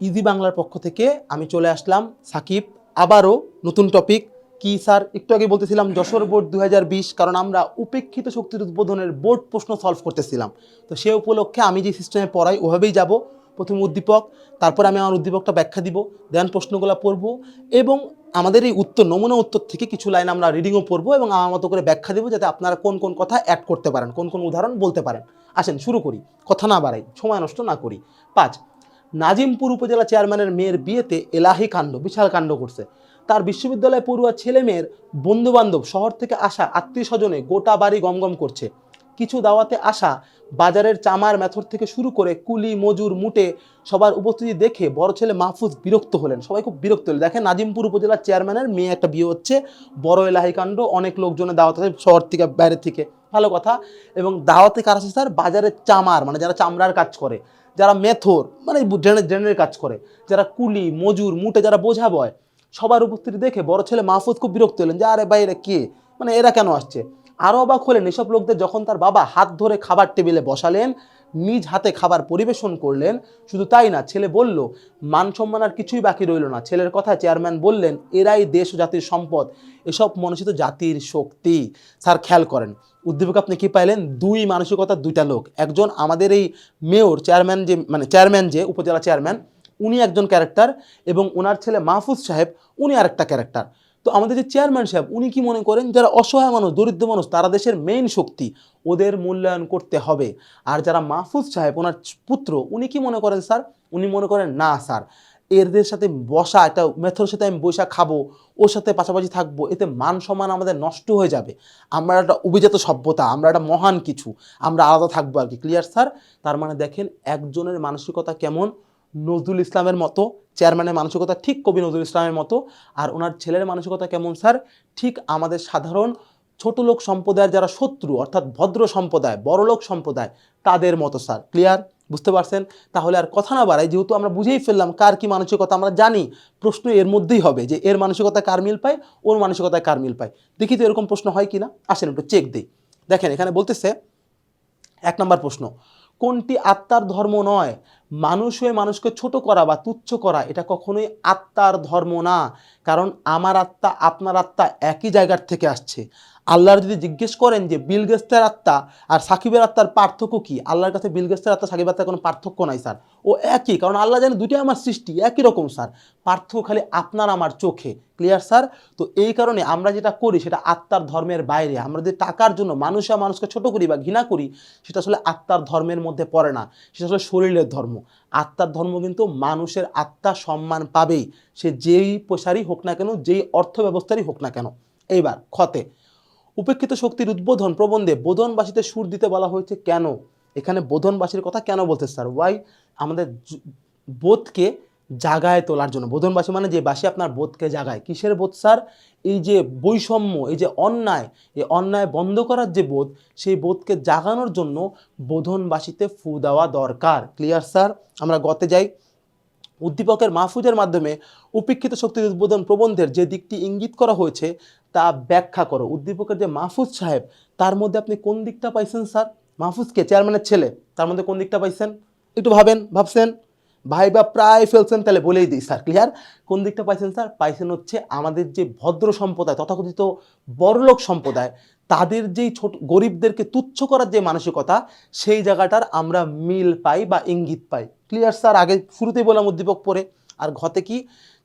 Easy বাংলার পক্ষ থেকে আমি চলে আসলাম সাকিব। আবারও নতুন টপিক কি স্যার? একটু আগে বলতেছিলাম যশোর বোর্ড দু হাজার বিশ, কারণ আমরা উপেক্ষিত শক্তির উদ্বোধনের বোর্ড প্রশ্ন সলভ করতেছিলাম। তো সে উপলক্ষে আমি যে সিস্টেমে পড়াই, ওভাবেই যাব। প্রথম উদ্দীপক, তারপর আমি আমার উদ্দীপকটা ব্যাখ্যা দিব। দেন প্রশ্নগুলো পড়ব এবং আমাদের এই উত্তর, নমুনা উত্তর থেকে কিছু লাইন আমরা রিডিংও পড়ব এবং আমার মতো করে ব্যাখ্যা দেবো যাতে আপনারা কোন কোন কথা অ্যাড করতে পারেন, কোন কোন উদাহরণ বলতে পারেন। আসেন, শুরু করি। কথা না বাড়াই, সময় নষ্ট না করি। পাঁচ নাজিমপুর উপজেলা চেয়ারম্যানের মেয়ের বিয়েতে এলাহি কাণ্ড, বিশাল কাণ্ড করছে তার বিশ্ববিদ্যালয় পড়ুয়া ছেলে মেয়ের বন্ধুবান্ধব শহর থেকে আসা আত্মীয় স্বজনে গোটা বাড়ি গমগম করছে। কিছু দাওয়াতে আসা বাজারের চামার মেথর থেকে শুরু করে কুলি, মজুর, মুটে সবার উপস্থিতি দেখে বড় ছেলে মাহফুজ বিরক্ত হলেন। সবাই খুব বিরক্ত হলেন। দেখেন নাজিমপুর উপজেলার চেয়ারম্যানের মেয়ে একটা বিয়ে হচ্ছে, বড় এলাহি কাণ্ড, অনেক লোকজনের দাওয়াত আছে শহর থেকে, বাইরে থেকে। ভালো কথা। এবং দাওয়াতে কার আছে স্যার? বাজারের চামার মানে যারা চামড়ার কাজ করে। যারা মেথর মানে ড্রেনের ড্রেনের কাজ করে, যারা কুলি, মজুর, মুটে, যারা বোঝা বয়, সবার উপস্থিতি দেখে বড় ছেলে মাহফুজ খুব বিরক্ত হলেন যে, আরে বাইরে কে? মানে এরা কেন আসছে? আরও অবাক হলেন এসব লোকদের যখন তার বাবা হাত ধরে খাবার টেবিলে বসালেন নিজ হাতে খাবার পরিবেশন করলেন, শুধু তাই না, ছেলে বলল, মান সম্মান আর কিছুই বাকি রইল না। ছেলের কথা চেয়ারম্যান বললেন, এরাই দেশ ও জাতির সম্পদ। এসব মনসিত জাতির শক্তি। স্যার, খেয়াল করেন, উদ্দীপক আপনি কি পাইলেন? দুই মানসিকতার দুইটা লোক। একজন আমাদের এই মেয়র, চেয়ারম্যান যে মানে চেয়ারম্যান যে, উপজেলা চেয়ারম্যান, উনি একজন ক্যারেক্টার এবং ওনার ছেলে মাহফুজ সাহেব, উনি আরেকটা ক্যারেক্টার। তো আমাদের যে চেয়ারম্যান সাহেব, উনি কি মনে করেন? যারা অসহায় মানুষ, দরিদ্র মানুষ, তারা দেশের মেইন শক্তি, ওদের মূল্যায়ন করতে হবে। আর যারা মাহফুজ সাহেব, ওনার পুত্র, উনি কি মনে করেন স্যার? উনি মনে করেন, না স্যার, এদের সাথে বসা একটা মেথর সাথে আমি বসা খাব, ওর সাথে পাশাপাশি থাকব, এতে মান সম্মান আমাদের নষ্ট হয়ে যাবে। আমরা একটা অভিজাত সভ্যতা, আমরা একটা মহান কিছু, আমরা আলাদা থাকব আর কি। Clear sir? তার মানে দেখেন, একজনের মানসিকতা কেমন? নজরুল ইসলামের মতো চেয়ারম্যানের মানসিকতা ঠিক কবি নজরুল ইসলামের মতো, আর ওনার ছেলের মানসিকতা কেমন স্যার ঠিক আমাদের সাধারণ ছোট লোক সম্প্রদায়ের যারা শত্রু, অর্থাৎ ভদ্র সম্প্রদায় বড়লোক সম্প্রদায়, তাদের মতো স্যার ক্লিয়ার বুঝতে পারছেন? তাহলে আর কথা না বাড়াই, যেহেতু আমরা বুঝেই ফেললাম কার কি মানসিকতা, আমরা জানি, প্রশ্ন এর মধ্যেই হবে যে এর মানসিকতা কার মিল পায়, ওর মানসিকতায় কার মিল পায়। দেখি তো এরকম প্রশ্ন হয় কি না আসেন একটু চেক দিই। দেখেন, এখানে বলতেছে, এক নম্বর প্রশ্ন, কোনটি আত্মার ধর্ম নয়? মানুষ হয়ে মানুষকে ছোট করা বা তুচ্ছ করা, এটা কখনোই আত্মার ধর্ম না। কারণ আমার আত্মা, আপনার আত্মা একই জায়গার থেকে আসছে। আল্লাহর যদি জিজ্ঞেস করেন যে, বিল গেস্টের আত্মা আর সাকিবের আত্মার পার্থক্য কি? আল্লাহর কাছে বিল গেস্টের আত্মা, সাকিবের আত্মার কোনো পার্থক্য নাই, স্যার। ও একই, কারণ আল্লাহ জানে দুটোই আমার সৃষ্টি, একই রকম, স্যার। পার্থক্য খালি আপনার আমার চোখে। Clear sir? তো এই কারণে আমরা যেটা করি, সেটা আত্মার ধর্মের বাইরে। আমরা যে টাকার জন্য মানুষে মানুষকে ছোট করি বা ঘৃণা করি, সেটা আসলে আত্মার ধর্মের মধ্যে পড়ে না। সেটা আসলে শরীরের ধর্ম। আত্মার ধর্ম কিন্তু মানুষের আত্মা সম্মান পাবেই। সে যেই পেশারই হোক না কেন, যেই অর্থ ব্যবস্থারই হোক না কেন। এইবার ক্ষতে। উপেক্ষিত শক্তির উদ্বোধন প্রবন্ধে বোধনবাসীতে সুর দিতে বলা হয়েছে, কেন? এখানে বোধনবাসীর কথা কেন বলতে স্যার? ওয়াই আমাদের বোধকে জাগায় তোলার জন্য। বোধনবাসী মানে যে বাসী আপনার বোধকে জাগায়। কিসের বোধ, স্যার? এই যে বৈষম্য, এই যে অন্যায়, এই অন্যায় বন্ধ করার যে বোধ, সেই বোধকে জাগানোর জন্য বোধনবাসীতে ফু দেওয়া দরকার। Clear, sir? আমরা গতে যাই। উদ্দীপকের মাহফুজের মাধ্যমে উপেক্ষিত শক্তির উদ্বোধন প্রবন্ধের যে দিকটি ইঙ্গিত করা হয়েছে, তা ব্যাখ্যা করো। উদ্দীপকের যে মাহফুজ সাহেব, তার মধ্যে আপনি কোন দিকটা পাইছেন, স্যার? মাহফুজকে চেয়ারম্যানের ছেলে। তার মধ্যে কোন দিকটা পাইছেন? একটু ভাবেন, ভাবছেন? ভাই বা প্রায় ফেলছেন, তাহলে বলেই দিই স্যার ক্লিয়ার কোন দিকটা পাইছেন স্যার পাইছেন হচ্ছে আমাদের যে ভদ্র সম্প্রদায়, তথাকথিত বড়লোক সম্প্রদায়, তাদের যেই ছোট, গরিবদেরকে তুচ্ছ করার যে মানসিকতা, সেই জায়গাটার আমরা মিল পাই বা ইঙ্গিত পাই। ক্লিয়ার স্যার আগে শুরুতেই বললাম উদ্দীপক পরে। আর ঘতে কি?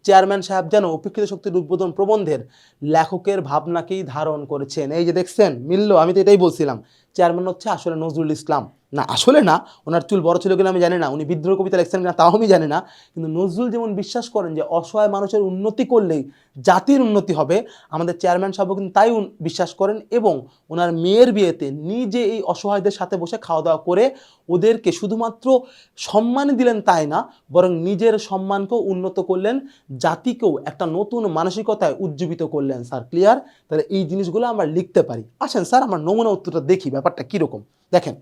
চেয়ারম্যান সাহেব যেন উপেক্ষিত শক্তির উদ্বোধন প্রবন্ধের লেখকের ভাবনাকেই ধারণ করেছেন। এই যে দেখছেন, মিলল, আমি তো এটাই বলছিলাম। চেয়ারম্যান হচ্ছে আসলে নজরুল ইসলাম। না, আসলে না, ওনার চুল বড় ছিল কিনা আমি জানি না, উনি বিদ্রোহ কবিতা লিখছেন কিনা তাও আমি জানি না, কিন্তু নজরুল যেমন বিশ্বাস করেন যে অসহায় মানুষের উন্নতি করলেই জাতির উন্নতি হবে, আমাদের চেয়ারম্যান সাহেব কিন্তু তাই বিশ্বাস করেন এবং ওনার মেয়ের বিয়েতে নিজে এই অসহায়দের সাথে বসে খাওয়া দাওয়া করে ওদেরকে শুধুমাত্র সম্মান দিলেন তাই না, বরং নিজের সম্মানকেও উন্নত করলেন, জাতিকেও একটা নতুন মানসিকতায় উজ্জীবিত করলেন। স্যার ক্লিয়ার তাহলে এই জিনিসগুলো আমরা লিখতে পারি। আসেন স্যার, আমরা নমুনা উত্তরটা দেখি, ব্যাপারটা কীরকম? দেখেন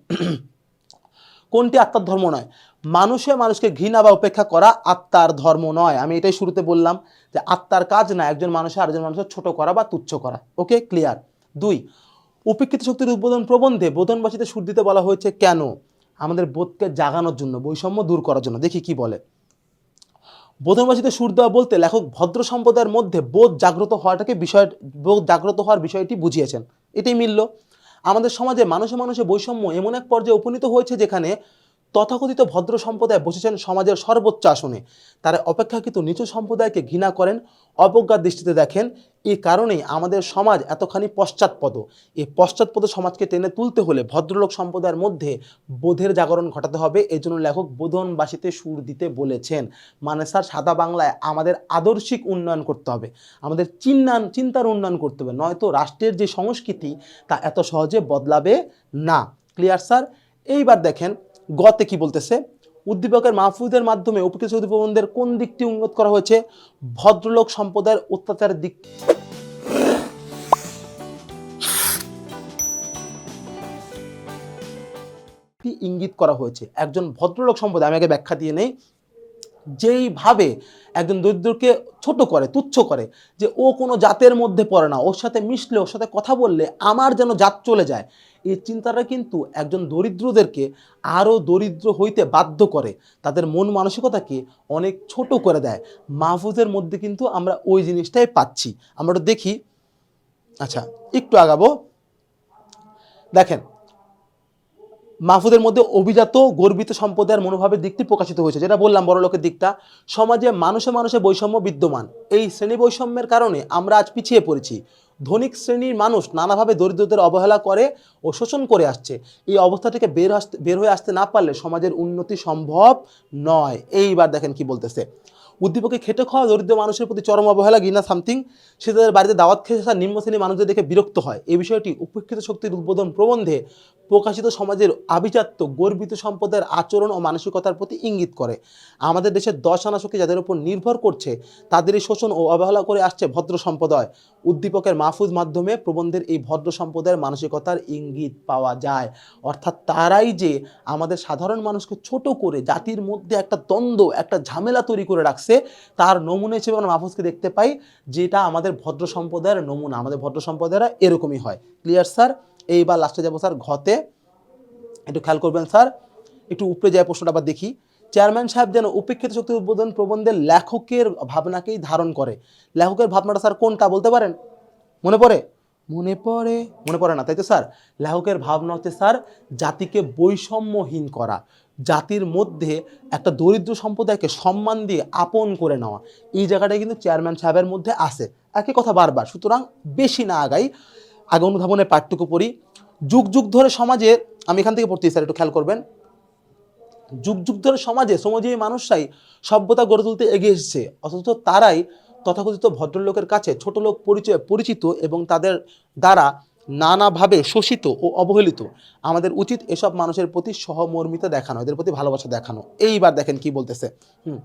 কোনটি আত্মার ধর্ম নয়? মানুষে মানুষকে ঘৃণা বা উপেক্ষা করা আত্মার ধর্ম নয়। আমি এটাই শুরুতে বললাম যে আত্মার কাজ না একজন মানুষের আরেকজন মানুষের ছোট করা বা তুচ্ছ করা। ওকে? ক্লিয়ার? দুই, উপেক্ষিত শক্তির উদ্বোধন প্রবন্ধে বোধনবাসীতে সুর দিতে বলা হয়েছে কেন? আমাদের বোধকে জাগানোর জন্য, বৈষম্য দূর করার জন্য। দেখি কি বলে। বোধনবাসীতে সুর দেওয়া বলতে লেখক ভদ্র সম্প্রদায়ের মধ্যে বোধ জাগ্রত হওয়াটাকে বিষয় বোধ জাগ্রত হওয়ার বিষয়টি বুঝিয়েছেন। এটাই মিলল। আমাদের সমাজে মানুষে মানুষে বৈষম্য এমন এক পর্যায়ে উপনীত হয়েছে যেখানে তথাকথিত ভদ্র সম্প্রদায় বসেছেন সমাজের সর্বোচ্চ আসনে। তারা অপেক্ষাকৃত নিচু সম্প্রদায়কে ঘৃণা করেন, অবজ্ঞার দৃষ্টিতে দেখেন এই কারণেই আমাদের সমাজ এতখানি পশ্চাৎপদ। এই পশ্চাৎপদ সমাজকে টেনে তুলতে হলে ভদ্রলোক সম্প্রদায়ের মধ্যে বোধের জাগরণ ঘটাতে হবে। এই জন্য লেখক বোধনবাসীতে সুর দিতে বলেছেন মানে স্যার, সাদা বাংলায় আমাদের আদর্শিক উন্নয়ন করতে হবে। আমাদের চিন্নান, চিন্তার উন্নয়ন করতে হবে। নয়তো রাষ্ট্রের যে সংস্কৃতি, তা এত সহজে বদলাবে না। Clear, sir? এইবার দেখেন, গতে কি বলতেছে? উদ্দীপকের মাহফুজের মাধ্যমে উপকৃত উদ্দীপবন্ধের কোন দিকটি উন্নত করা হয়েছে? ভদ্রলোক সম্প্রদায়ের অত্যাচারের দিক ইঙ্গিত করা হয়েছে? একজন ভদ্রলোক সম্প্রদায়, আমি আগে ব্যাখ্যা দিয়ে নেই। যেইভাবে একজন দরিদ্রকে ছোট করে, তুচ্ছ করে, যে ও কোনো জাতের মধ্যে পড়ে না, ওর সাথে মিশলে, ওর সাথে কথা বললে আমার যেন জাত চলে যায়, এই চিন্তাটা কিন্তু একজন দরিদ্রদেরকে আরও দরিদ্র হইতে বাধ্য করে। তাদের মন মানসিকতাকে অনেক ছোট করে দেয়। মাহফুজের মধ্যে কিন্তু আমরা ওই জিনিসটাই পাচ্ছি। আমরা দেখি। আচ্ছা একটু আগাবো। দেখেন মাহফুদের মধ্যে অভিজাত, গর্বিত সম্প্রদায়ের মনোভাবের দিকটি প্রকাশিত হয়েছে। যেটা বললাম বড় লোকের দিকটা, সমাজে মানুষে মানুষে বৈষম্য বিদ্যমান। এই শ্রেণি বৈষম্যের কারণে আমরা আজ পিছিয়ে পড়েছি। ধনিক শ্রেণির মানুষ নানাভাবে দরিদ্রদের অবহেলা করে ও শোষণ করে আসছে। এই অবস্থা থেকে বের আসতে বের হয়ে আসতে না পারলে সমাজের উন্নতি সম্ভব নয়। এইবার দেখেন কি বলতেছে। উদ্দীপকে খেটে খাওয়া দরিদ্র মানুষের প্রতি চরম অবহেলা গিনা সামথিং সে তাদের বাড়িতে দাওয়াত খেয়ে আসা নিম্ন শ্রেণির মানুষদের দেখে বিরক্ত হয়। এই বিষয়টি উপেক্ষিত শক্তির উদ্বোধন প্রবন্ধে প্রকাশিত সমাজের আভিজাত্য, গর্বিত সম্পদের আচরণ ও মানসিকতার প্রতি ইঙ্গিত করে। আমাদের দেশের দশ আনা শক্তি যাদের উপর নির্ভর করছে, তাদেরই শোষণ ও অবহেলা করে আসছে ভদ্র সম্প্রদায়। উদ্দীপকের মাহফুজ মাধ্যমে প্রবন্ধের এই ভদ্র সম্প্রদায়ের মানসিকতার ইঙ্গিত পাওয়া যায়। অর্থাৎ তারাই যে আমাদের সাধারণ মানুষকে ছোট করে জাতির মধ্যে একটা দ্বন্দ্ব, একটা ঝামেলা তৈরি করে রাখছে তার নমুনা হিসেবে আমরা মাহফুজকে দেখতে পাই, যেটা আমাদের ভদ্র সম্প্রদায়ের নমুনা, আমাদের ভদ্র সম্প্রদায়রা এরকমই হয়। ক্লিয়ার স্যার এইবার লাস্টে যাব স্যার ঘতে। একটু খেয়াল করবেন স্যার একটু উপরে যায় প্রশ্নটা আবার দেখি। চেয়ারম্যান সাহেব যেন উপেক্ষিত শক্তি উদ্বোধন প্রবন্ধের লেখকের ভাবনাকেই ধারণ করে। লেখকের ভাবনাটা স্যার কোনটা বলতে পারেন? মনে পড়ে? মনে পড়ে? মনে পড়ে না, তাই তো স্যার লেখকের ভাবনা হচ্ছে স্যার জাতিকে বৈষম্যহীন করা। জাতির মধ্যে একটা দরিদ্র সম্প্রদায়কে সম্মান দিয়ে আপন করে নেওয়া। এই জায়গাটাই কিন্তু চেয়ারম্যান সাহেবের মধ্যে আছে। একই কথা বারবার, সুতরাং বেশি না আগাই। আগে অনুধাবনের পাঠটুকু পড়ি। যুগ যুগ ধরে সমাজে, আমি এখান থেকে পড়তেছি স্যার, একটু খেয়াল করবেন। যুগ যুগ ধরে সমাজে শ্রমজীবী মানুষরাই সভ্যতা গড়ে তুলতে এগিয়ে এসেছে। অথচ তারাই তথাকথিত ভদ্রলোকের কাছে ছোট লোক পরিচয়, পরিচিত এবং তাদের দ্বারা নানাভাবে শোষিত ও অবহেলিত। আমাদের উচিত এসব মানুষের প্রতি সহমর্মিতা দেখানো, এদের প্রতি ভালোবাসা দেখানো। এইবার দেখেন কি বলতেছে। হুম।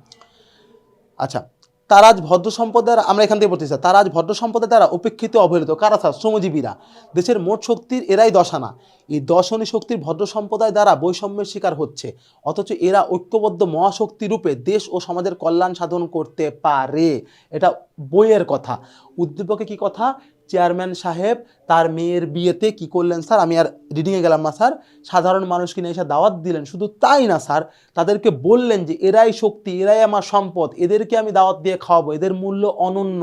আচ্ছা তারা আজ ভদ্র সম্পদের আমরা এখান থেকে পড়তেছি তারা আজ ভদ্র সম্পদের দ্বারা উপেক্ষিত অবহেলিত, কারা স্যার শ্রমজীবীরা। দেশের মোট শক্তির এরাই দশানা। এই দশনী শক্তির ভদ্র সম্প্রদায় দ্বারা বৈষম্যের শিকার হচ্ছে। অথচ এরা ঐক্যবদ্ধ মহাশক্তি রূপে দেশ ও সমাজের কল্যাণ সাধন করতে পারে। এটা বইয়ের কথা। উদ্দীপকে কি কথা? চেয়ারম্যান সাহেব, তার মেয়ের বিয়েতে কি করলেন স্যার? আমি আর রিডিংয়ে গেলাম না স্যার। সাধারণ মানুষকে নিয়ে এসে দাওয়াত দিলেন। শুধু তাই না স্যার, তাদেরকে বললেন যে, এরাই শক্তি, এরাই আমার সম্পদ, এদেরকে আমি দাওয়াত দিয়ে খাওয়াবো, এদের মূল্য অনন্য।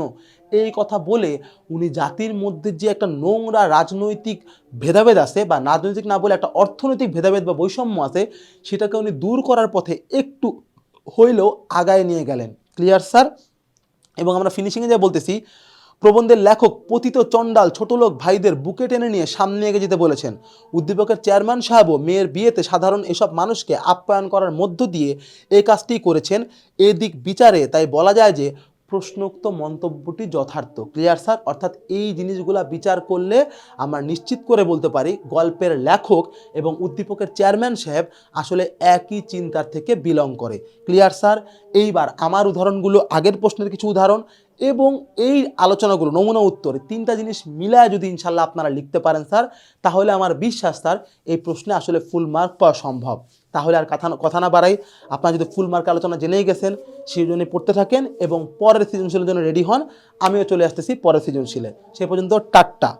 এই কথা বলে উনি জাতির মধ্যে যে একটা নোংরা রাজনৈতিক ভেদাভেদ আছে, বা রাজনৈতিক না বলে একটা অর্থনৈতিক ভেদাভেদ বা বৈষম্য আছে, সেটাকে উনি দূর করার পথে একটু হইলেও আগায় নিয়ে গেলেন। ক্লিয়ার স্যার এবং আমরা ফিনিশিংয়ে যা বলতেছি প্রবন্ধের লেখক পতিত চণ্ডাল ছোটলোক ভাইদের বুকে টেনে নিয়ে সামনে এগিয়ে যেতে বলেছেন। উদ্দীপকের চেয়ারম্যান সাহেবও মেয়ের বিয়েতে সাধারণ এসব মানুষকে আপ্যায়ন করার মধ্য দিয়ে এই কাজটি করেছেন। এদিক বিচারে তাই বলা যায় যে প্রশ্নোক্ত মন্তব্যটি যথার্থ। Clear, sir? অর্থাৎ এই জিনিসগুলা বিচার করলে আমরা নিশ্চিত করে বলতে পারি গল্পের লেখক এবং উদ্দীপকের চেয়ারম্যান সাহেব আসলে একই চিন্তার থেকে বিলং করে। Clear, sir? এইবার আমার উদাহরণগুলো আগের প্রশ্নের কিছু উদাহরণ। এবং এই আলোচনাগুলো, নমুনা উত্তর তিনটা জিনিস মিলায় যদি ইনশাল্লাহ আপনারা লিখতে পারেন স্যার, তাহলে আমার বিশ্বাস স্যার, এই প্রশ্নে আসলে ফুল মার্ক পাওয়া সম্ভব। তাহলে আর কথা কথা না বাড়াই, আপনারা যদি ফুল মার্ক আলোচনা জেনেই গেছেন, সেই জন্য পড়তে থাকেন এবং পরের সৃজনশীলের জন্য রেডি হন, আমিও চলে আসতেছি পরের সৃজনশীলে। সে পর্যন্ত টাট্টা